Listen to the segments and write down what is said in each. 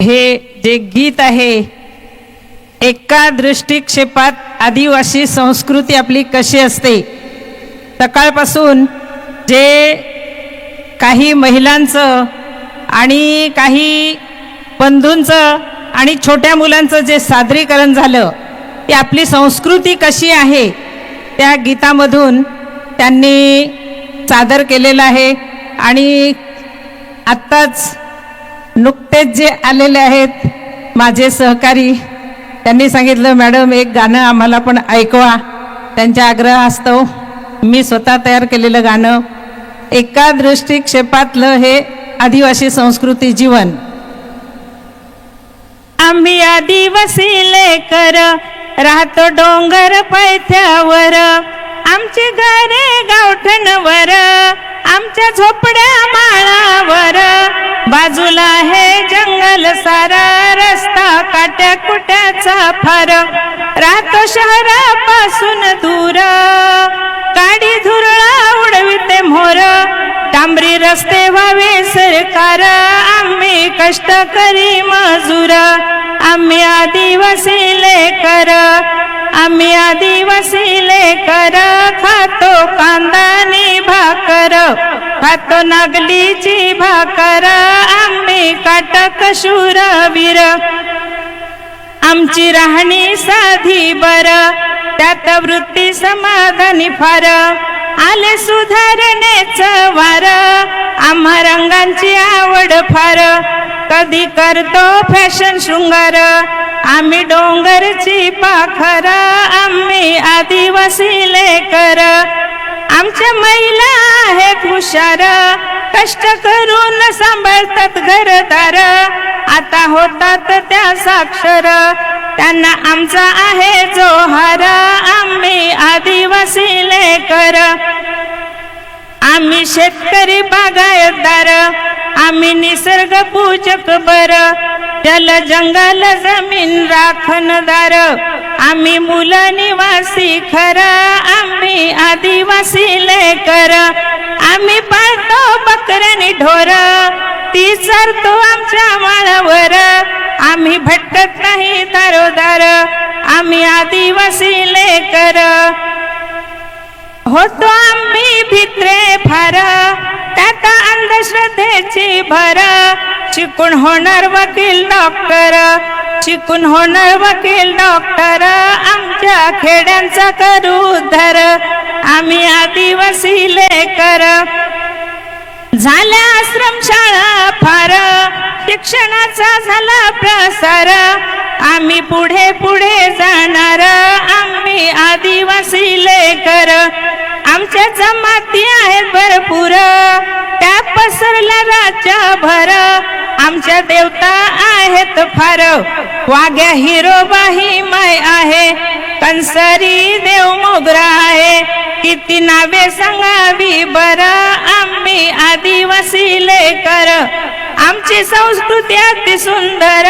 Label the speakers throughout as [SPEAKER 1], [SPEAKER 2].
[SPEAKER 1] हे जे गीत आहे एका दृष्टिक्षेपात आदिवासी संस्कृती आपली कशी असते? सकाळपासून जे काही महिलांचं आणि काही बंधूंचं आणि छोट्या मुलांचं जे सादरीकरण झालं ती आपली संस्कृती कशी आहे? त्या गीतामधून त्यांनी सादर केलेलं आहे. आणि आत्ताच नुकतेच जे आलेले आहेत माझे सहकारी त्यांनी सांगितलं मॅडम एक गाणं आम्हाला पण ऐकवा. त्यांच्या आग्रहास्तव मी स्वतः तयार केलेलं गाणं एका दृष्टिक्षेपातलं हे आदिवासी संस्कृती जीवन. आम्ही आदिवासी लेकर राहतो डोंगर पैथ्यावर आमचे घरे गावठणवर आमच्या झोपड्या माळावर. बाजूला हे जंगल सारा रस्ता काट्या कुट्याचा फार. राहतो शहरापासून दूर. काडी धुरळा उडविते मोर. डांबरी रस्ते व्हावे सरकार. आम्ही कष्टकरी मजूर. आम्ही आदिवासी लेकर. आम्ही आदिवासी लेकर. खातो कांदानी भाकर. खातो नागलीची भाकर आम्ही काटक शूरवीर आमची राहणी साधी बर त्यात वृत्ती समाधानी फार. आले सुधारणेच वार आम्हा रंगांची आवड फार. कधी करतो फॅशन शृंगार आम्ही डोंगरची पाखर आम्ही आदिवासी लेकर. आमच्या महिला आहेत हुशार. कष्ट करून सांभाळतात घरदार. आता होतात त्या साक्षर. त्यांना आमचा आहे जोहार. आम्ही आदिवासी लेकर. आम्ही शेतकरी बागायतदार. आम्ही निसर्ग पूजक बर जल जंगल जमीन राखणदार. आम्ही मुल निवासी खरं आम्ही आदिवासी लेकर. आम्ही पाळतो बकऱ्यानी ढोर ती सरतो आमच्या माळावर. आम्ही भटकत नाही दारोदार आम्ही आदिवासी लेकर. होतो आम्ही भित्रे फार त्यात अंधश्रद्धेची भर. शिकून होणार वकील डॉक्टर शिकून होणार वकील डॉक्टर आमच्या खेड्यांचा करू उद्धार. आम्ही आदिवासी लेकर. झाल्या आश्रमशाळा फार शिक्षणाचा झाला प्रसार. आम्ही पुढे पुढे जाणार आम्ही आदिवासी लेकर. आमच्या भर आमच्या देवता आहेत फार. वाग्या हिरोबाही माय आहे कंसरी देव मोगरा आहे. किती नावे सांगावी बर आम्ही आदिवासी लेकर. आमची संस्कृती अति सुंदर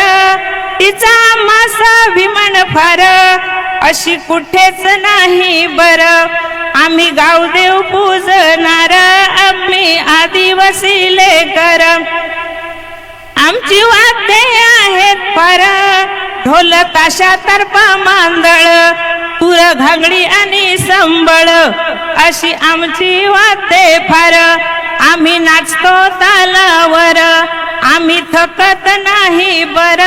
[SPEAKER 1] तिचा मासा विमान फार. अशी कुठेच नाही बर आम्ही गावदेव पूजणार आम्ही आदिवासी कर आमची वाद्ये आहेत पर. ढोल ताशा तरपा मांदळ पुर घागडी आणि संबळ. अशी आमची वाद्ये फार. आम्ही नाचतो तालावर. आम्ही थकत नाही बर.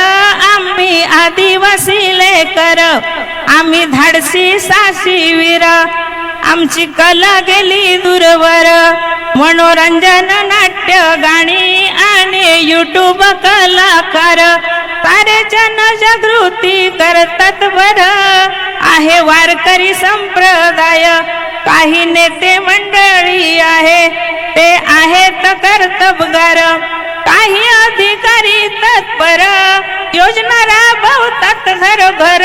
[SPEAKER 1] आम्ही आदिवासी लेकर. आम्ही धाडसी साशी वीर. आमची कला गेली दूरवर. मनोरंजन नाट्य गाणी आणि युट्यूब कलाकार. तारे जनजागृती करतात बर. आहे वारकरी संप्रदाय. काही नेते मंडळी आहे. ते आहेत कर्तबगार. काही अधिकारी तत्पर. योजना राबवतात घरोघर.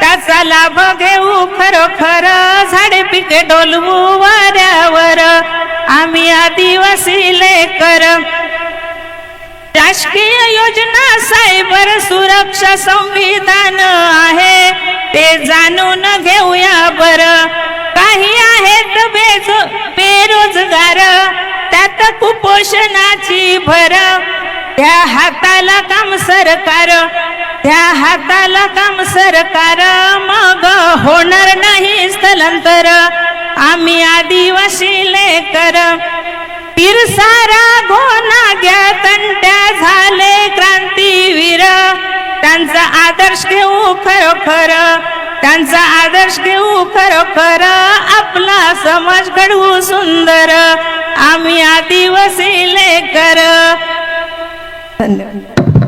[SPEAKER 1] त्याचा लाभ घेऊ खरोखर. झाडे पिके डोलवू वाऱ्यावर. आम्ही आदिवासी लेकर. राजकीय योजना सायबर सुरक्षा संविधान आहे. ते जाणून घेऊया बर. काही आहेत बेज बेरोजगार. त्यात कुपोषणाची भर. त्या हाताला काम सरकार. त्या हाताला काम सरकार मग होणार नाही स्थलांतर. आम्ही आदिवासी लेकर पिरसारा घोनाग्या तंट्या झाले क्रांतीवीर. त्यांचा आदर्श घेऊ खरोखर त्यांचा आदर्श घेऊ खरोखर. आपला समाज घडवू सुंदर. आम्ही आदिवासी लेकर. धन्यवाद.